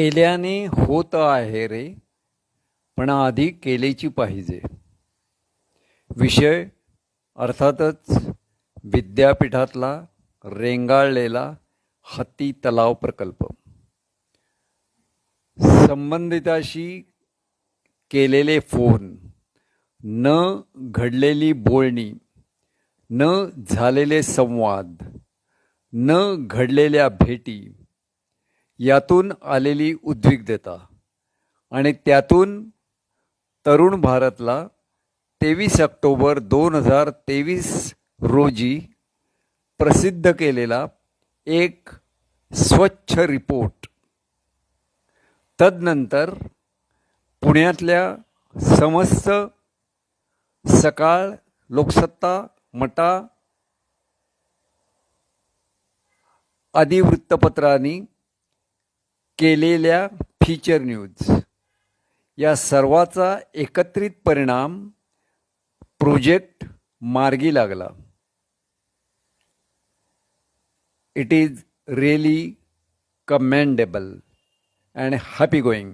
केल्याने होत आहे रे पण आधी केलेची पाहिजे. विषय अर्थातच विद्यापीठातला रेंगाळलेला हत्ती तलाव प्रकल्प. संबंधिताशी केलेले फोन न घडलेली बोलणी न झालेले संवाद न घडलेल्या भेटी यातून आलेली उद्विग्धता आणि त्यातून तरुण भारतला तेवीस ऑक्टोबर दोन हजार तेवीस रोजी प्रसिद्ध केलेला एक स्वच्छ रिपोर्ट. तदनंतर पुण्यातल्या समस्त सकाळ लोकसत्ता मटा आदी वृत्तपत्रांनी केलेल्या फीचर न्यूज या सर्वाचा एकत्रित परिणाम प्रोजेक्ट मार्गी लागला. It is really commendable and happy going